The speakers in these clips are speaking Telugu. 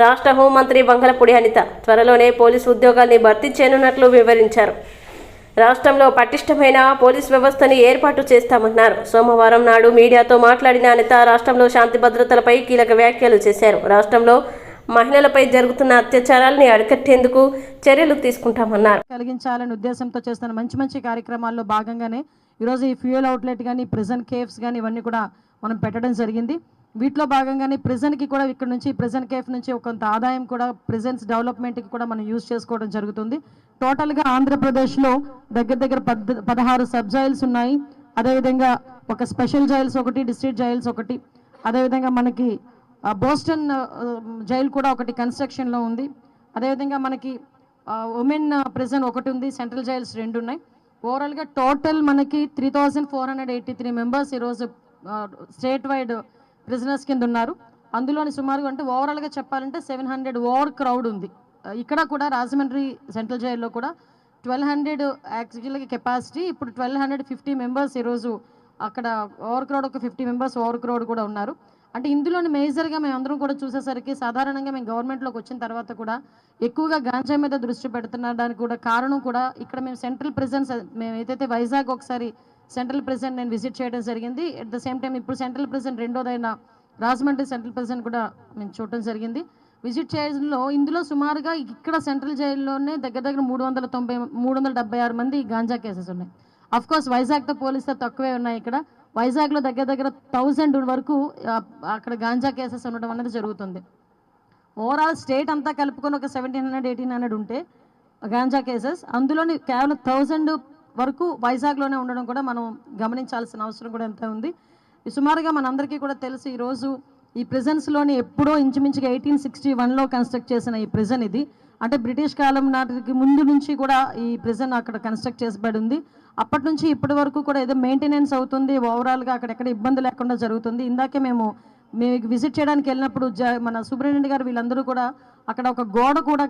రాష్ట్ర హోంమంత్రి బంగలపూడి అనిత త్వరలోనే పోలీసు ఉద్యోగాల్ని భర్తీ చేయనున్నట్లు వివరించారు. రాష్ట్రంలో పటిష్టమైన పోలీస్ వ్యవస్థని ఏర్పాటు చేస్తామన్నారు. సోమవారం నాడు మీడియాతో మాట్లాడిన అనిత రాష్ట్రంలో శాంతి భద్రతలపై కీలక వ్యాఖ్యలు చేశారు. రాష్ట్రంలో మహిళలపై జరుగుతున్న అత్యాచారాల్ని అరికట్టేందుకు చర్యలు తీసుకుంటామన్నారు. కలిగించాలనే ఉద్దేశంతో చేస్తున్న మంచి మంచి కార్యక్రమాల్లో భాగంగానే ఈరోజు ఈ ఫ్యూయల్ అవుట్లెట్ కానీ ప్రిజన్ కేఫ్స్ కానీ ఇవన్నీ కూడా మనం పెట్టడం జరిగింది. వీటిలో భాగంగానే ప్రిజన్కి కూడా ఇక్కడ నుంచి ప్రిజన్ కేఫ్ నుంచి ఒక కొంత ఆదాయం కూడా ప్రిజన్స్ డెవలప్మెంట్కి కూడా మనం యూజ్ చేసుకోవడం జరుగుతుంది. టోటల్గా ఆంధ్రప్రదేశ్లో దగ్గర దగ్గర పద్ పదహారు సబ్ జైల్స్ ఉన్నాయి. అదేవిధంగా ఒక స్పెషల్ జైల్స్ ఒకటి డిస్ట్రిక్ట్ జైల్స్ ఒకటి. అదేవిధంగా మనకి బోస్టన్ జైల్ కూడా ఒకటి కన్స్ట్రక్షన్లో ఉంది. అదేవిధంగా మనకి ఉమెన్ ప్రిజన్ ఒకటి ఉంది సెంట్రల్ జైల్స్ రెండు ఉన్నాయి. ఓవరాల్గా టోటల్ మనకి three thousand four hundred eighty three members ఈరోజు స్టేట్ వైడ్ ప్రిజనర్స్ కింద ఉన్నారు. అందులోని సుమారుగా అంటే ఓవరాల్గా చెప్పాలంటే సెవెన్ హండ్రెడ్ ఓవర్ క్రౌడ్ ఉంది. ఇక్కడ కూడా రాజమండ్రి సెంట్రల్ జైల్లో కూడా ట్వెల్వ్ హండ్రెడ్ యాక్చువల్గా కెపాసిటీ ఇప్పుడు ట్వెల్వ్ హండ్రెడ్ ఫిఫ్టీ మెంబర్స్ ఈరోజు అక్కడ ఓవర్ క్రౌడ్ ఒక ఫిఫ్టీ మెంబర్స్ ఓవర్ క్రౌడ్ కూడా ఉన్నారు. అంటే ఇందులోని మేజర్గా మేము అందరం కూడా చూసేసరికి సాధారణంగా మేము గవర్నమెంట్లోకి వచ్చిన తర్వాత కూడా ఎక్కువగా గాంజా మీద దృష్టి పెడుతున్నడానికి కూడా కారణం కూడా ఇక్కడ మేము సెంట్రల్ ప్రెజెన్స్ మేము ఏదైతే వైజాగ్ ఒకసారి సెంట్రల్ ప్రెసిడెంట్ నేను విజిట్ చేయడం జరిగింది. అట్ ద సేమ్ టైం ఇప్పుడు సెంట్రల్ ప్రెసిడెంట్ రెండోదైన రాజమండ్రి సెంట్రల్ ప్రెసిడెంట్ కూడా మేము చూడటం జరిగింది. విజిట్ చేయడంలో ఇందులో సుమారుగా ఇక్కడ సెంట్రల్ జైల్లోనే దగ్గర దగ్గర మూడు వందల తొంభై మూడు వందల డెబ్బై ఆరు మంది గాంజా కేసెస్ ఉన్నాయి. అఫ్ కోర్స్ వైజాగ్తో పోలిస్తే తక్కువే ఉన్నాయి ఇక్కడ. వైజాగ్లో దగ్గర దగ్గర థౌజండ్ వరకు అక్కడ గాంజా కేసెస్ ఉండడం అనేది జరుగుతుంది. ఓవరాల్ స్టేట్ అంతా కలుపుకొని ఒక సెవెంటీన్ హండ్రెడ్ ఎయిటీన్ హండ్రెడ్ ఉంటే గాంజా కేసెస్. అందులోని కేవలం థౌజండ్ వరకు వైజాగ్లోనే ఉండడం కూడా మనం గమనించాల్సిన అవసరం కూడా ఎంత ఉంది. సుమారుగా మనందరికీ కూడా తెలుసు ఈరోజు ఈ ప్రిజన్స్లోని ఎప్పుడో ఇంచుమించుగా ఎయిటీన్ సిక్స్టీ వన్లో కన్స్ట్రక్ట్ చేసిన ఈ ప్రిజన్ ఇది. అంటే బ్రిటిష్ కాలం నాటికి ముందు నుంచి కూడా ఈ ప్రిజన్ అక్కడ కన్స్ట్రక్ట్ చేసబడి ఉంది. అప్పటి నుంచి ఇప్పటి వరకు కూడా ఏదో మెయింటెనెన్స్ అవుతుంది ఓవరాల్గా అక్కడ ఎక్కడ ఇబ్బంది లేకుండా జరుగుతుంది. ఇందాకే మేము మేము విజిట్ చేయడానికి వెళ్ళినప్పుడు జ మన సుబ్రహ్మణ్య గారు వీళ్ళందరూ కూడా అక్కడ ఒక గోడ కూడా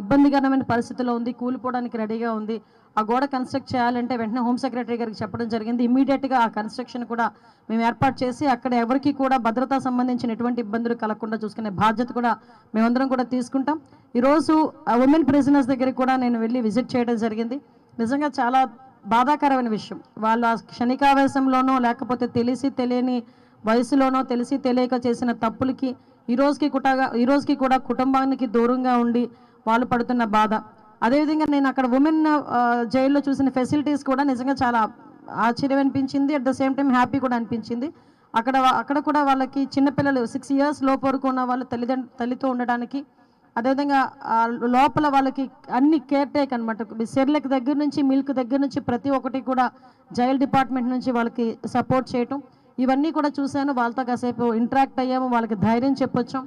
ఇబ్బందికరమైన పరిస్థితిలో ఉంది కూలిపోవడానికి రెడీగా ఉంది. ఆ గోడ కన్స్ట్రక్ట్ చేయాలంటే వెంటనే హోమ్ సెక్రటరీ గారికి చెప్పడం జరిగింది. ఇమీడియట్గా ఆ కన్స్ట్రక్షన్ కూడా మేము ఏర్పాటు చేసి అక్కడ ఎవరికి కూడా భద్రతా సంబంధించిన ఎటువంటి ఇబ్బందులు కలగకుండా చూసుకునే బాధ్యత కూడా మేమందరం కూడా తీసుకుంటాం. ఈరోజు ఉమెన్ ప్రిజనర్స్ దగ్గరికి కూడా నేను వెళ్ళి విజిట్ చేయడం జరిగింది. నిజంగా చాలా బాధాకరమైన విషయం. వాళ్ళు ఆ క్షణికావేశంలోనో లేకపోతే తెలిసి తెలియని వయసులోనో తెలిసి తెలియక చేసిన తప్పులకి ఈరోజుకి కుటగా ఈరోజుకి కూడా కుటుంబానికి దూరంగా ఉండి వాళ్ళు పడుతున్న బాధ. అదేవిధంగా నేను అక్కడ ఉమెన్ జైల్లో చూసిన ఫెసిలిటీస్ కూడా నిజంగా చాలా ఆశ్చర్యం అనిపించింది. At the same time happy కూడా అనిపించింది. అక్కడ అక్కడ కూడా వాళ్ళకి చిన్నపిల్లలు సిక్స్ ఇయర్స్ లోపు వరకు ఉన్న వాళ్ళు తల్లిదండ్రు తల్లితో ఉండడానికి అదేవిధంగా లోపల వాళ్ళకి అన్ని కేర్ టేక్ అనమాట సెర్లెక్ దగ్గర నుంచి మిల్క్ దగ్గర నుంచి ప్రతి ఒక్కటి కూడా జైల్ డిపార్ట్మెంట్ నుంచి వాళ్ళకి సపోర్ట్ చేయటం. ఇవన్నీ కూడా చూశాను. వాళ్ళతో కాసేపు ఇంటరాక్ట్ అయ్యాము. వాళ్ళకి ధైర్యం చెప్పొచ్చాం.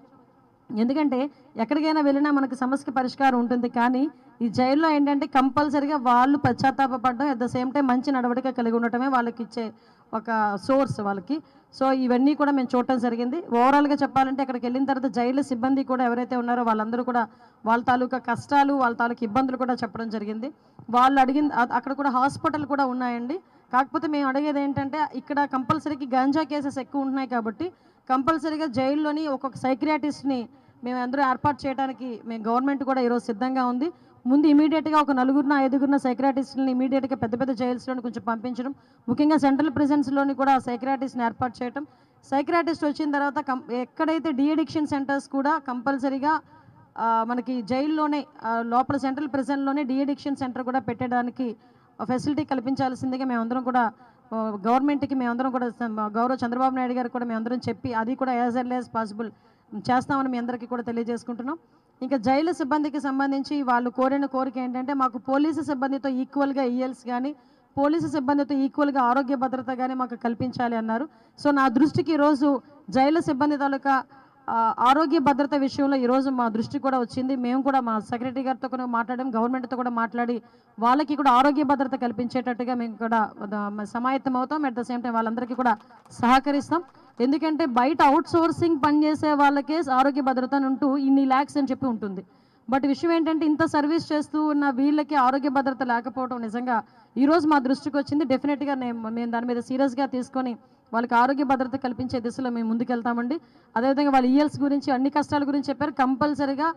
ఎందుకంటే ఎక్కడికైనా వెళ్ళినా మనకి సమస్యకి పరిష్కారం ఉంటుంది. కానీ ఈ జైల్లో ఏంటంటే కంపల్సరిగా వాళ్ళు పశ్చాత్తాపడడం అట్ ద సేమ్ టైం మంచి నడవడిక కలిగి ఉండటమే వాళ్ళకి ఇచ్చే ఒక సోర్స్ వాళ్ళకి. సో ఇవన్నీ కూడా మేము చూడటం జరిగింది. ఓవరాల్గా చెప్పాలంటే అక్కడికి వెళ్ళిన తర్వాత జైలు సిబ్బంది కూడా ఎవరైతే ఉన్నారో వాళ్ళందరూ కూడా వాళ్ళ తాలూకా కష్టాలు వాళ్ళ తాలూకా ఇబ్బందులు కూడా చెప్పడం జరిగింది. వాళ్ళు అడిగిన అక్కడ కూడా హాస్పిటల్ కూడా ఉన్నాయండి. కాకపోతే మేము అడిగేది ఏంటంటే ఇక్కడ కంపల్సరీకి గంజా కేసెస్ ఎక్కువ ఉంటున్నాయి కాబట్టి కంపల్సరీగా జైల్లోని ఒక్కొక్క సైక్రియాటిస్ట్ని మేము అందరూ ఏర్పాటు చేయడానికి మేము గవర్నమెంట్ కూడా ఈరోజు సిద్ధంగా ఉంది. ముందు ఇమీడియట్గా ఒక నలుగురిన ఐదుగురిన సైక్రియాటిస్ట్ని ఇమీడియట్గా పెద్ద పెద్ద జైల్స్లోని కొంచెం పంపించడం ముఖ్యంగా సెంట్రల్ ప్రిజన్స్లోని కూడా సైక్రాటిస్ట్ని ఏర్పాటు చేయడం సైక్రాటిస్ట్ వచ్చిన తర్వాత కం ఎక్కడైతే డిఎడిక్షన్ సెంటర్స్ కూడా కంపల్సరీగా మనకి జైల్లోనే లోపల సెంట్రల్ ప్రిజన్లోనే డిఎడిక్షన్ సెంటర్ కూడా పెట్టడానికి ఫెసిలిటీ కల్పించాల్సిందిగా మేమందరం కూడా గవర్నమెంట్కి మేమందరం కూడా గౌరవ చంద్రబాబు నాయుడు గారు కూడా మేమందరం చెప్పి అది కూడా యాజ్ ఎర్లీ యాజ్ పాసిబుల్ చేస్తామని మీ అందరికీ కూడా తెలియజేసుకుంటున్నాం. ఇంకా జైలు సిబ్బందికి సంబంధించి వాళ్ళు కోరిన కోరిక ఏంటంటే మాకు పోలీసు సిబ్బందితో ఈక్వల్గా ఈఎల్స్ కానీ పోలీసు సిబ్బందితో ఈక్వల్గా ఆరోగ్య భద్రత కానీ మాకు కల్పించాలి అన్నారు. సో నా దృష్టికి ఈరోజు జైలు సిబ్బంది తాలూకా ఆరోగ్య భద్రత విషయంలో ఈరోజు మా దృష్టి కూడా వచ్చింది. మేము కూడా మా సెక్రటరీ గారితో కూడా మాట్లాడడం గవర్నమెంట్తో కూడా మాట్లాడి వాళ్ళకి కూడా ఆరోగ్య భద్రత కల్పించేటట్టుగా మేము కూడా సమాయత్తం అవుతాం. అట్ ద సేమ్ టైం వాళ్ళందరికీ కూడా సహకరిస్తాం. ఎందుకంటే బయట అవుట్ సోర్సింగ్ పనిచేసే వాళ్ళకే ఆరోగ్య భద్రత ఉంటూ ఇన్ని ల్యాక్స్ అని చెప్పి ఉంటుంది. బట్ విషయం ఏంటంటే ఇంత సర్వీస్ చేస్తూ ఉన్న వీళ్ళకి ఆరోగ్య భద్రత లేకపోవడం నిజంగా ఈరోజు మా దృష్టికి వచ్చింది. డెఫినెట్గా నేను మేము దాని మీద సీరియస్గా తీసుకొని వాళ్ళకి ఆరోగ్య భద్రత కల్పించే దిశలో మేము ముందుకెళ్తామండి. అదేవిధంగా వాళ్ళ ఈఎల్స్ గురించి అన్ని కష్టాల గురించి చెప్పారు. కంపల్సరీగా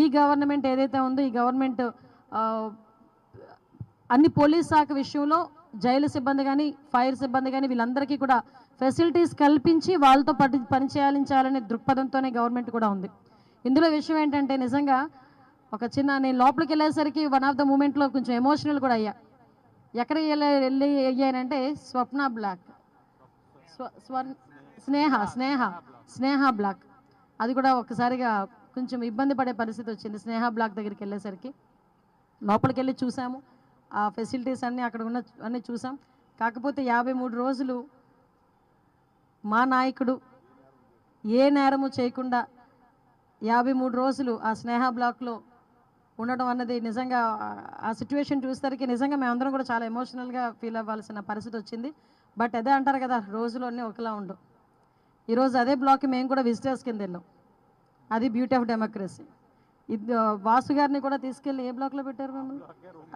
ఈ గవర్నమెంట్ ఏదైతే ఉందో ఈ గవర్నమెంట్ అన్ని పోలీస్ శాఖ విషయంలో జైలు సిబ్బంది కానీ ఫైర్ సిబ్బంది కానీ వీళ్ళందరికీ కూడా ఫెసిలిటీస్ కల్పించి వాళ్ళతో పని పనిచేయాలించాలనే దృక్పథంతోనే గవర్నమెంట్ కూడా ఉంది. ఇందులో విషయం ఏంటంటే నిజంగా ఒక చిన్న నేను లోపలికి వెళ్ళేసరికి వన్ ఆఫ్ ద మూమెంట్లో కొంచెం ఎమోషనల్ కూడా అయ్యా. ఎక్కడ వెళ్ళి వెళ్ళి అయ్యానంటే స్వప్న బ్లాక్. స్వర్ స్నేహ స్నేహ స్నేహ బ్లాక్. అది కూడా ఒకసారిగా కొంచెం ఇబ్బంది పడే పరిస్థితి వచ్చింది. స్నేహ బ్లాక్ దగ్గరికి వెళ్ళేసరికి లోపలికి వెళ్ళి చూసాము. ఆ ఫెసిలిటీస్ అన్నీ అక్కడ ఉన్న అన్నీ చూసాం. కాకపోతే యాభై మూడు రోజులు మా నాయకుడు ఏ నేరము చేయకుండా యాభై మూడు రోజులు ఆ స్నేహ బ్లాక్లో ఉండడం అన్నది నిజంగా ఆ- ఆ సిచ్యువేషన్ చూసేసరికి నిజంగా మేమందరం కూడా చాలా ఎమోషనల్గా ఫీల్ అవ్వాల్సిన పరిస్థితి వచ్చింది. బట్ అదే అంటారు కదా రోజులన్నీ ఒకలా ఉండవు ఈరోజు అదే బ్లాక్ మేము కూడా విజిటర్స్ కింద వెళ్ళాం. అది బ్యూటీ ఆఫ్ డెమోక్రసీ ఇది వాసు గారిని కూడా తీసుకెళ్ళి ఏ బ్లాక్లో పెట్టారు మిమ్మల్ని?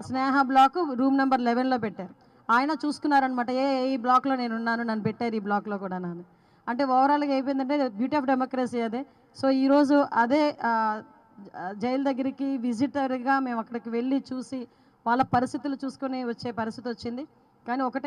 స్నేహ బ్లాక్ రూమ్ నెంబర్ లెవెన్లో పెట్టారు. ఆయన చూసుకున్నారనమాట ఏ ఈ బ్లాక్లో నేను ఉన్నాను నన్ను పెట్టారు ఈ బ్లాక్లో కూడా నన్ను అంటే ఓవరాల్గా అయిపోయిందంటే బ్యూటీ ఆఫ్ డెమోక్రసీ అదే. సో ఈరోజు అదే జైలు దగ్గరికి విజిటర్గా మేము అక్కడికి వెళ్ళి చూసి వాళ్ళ పరిస్థితులు చూసుకొని వచ్చే పరిస్థితి వచ్చింది. కానీ ఒకటే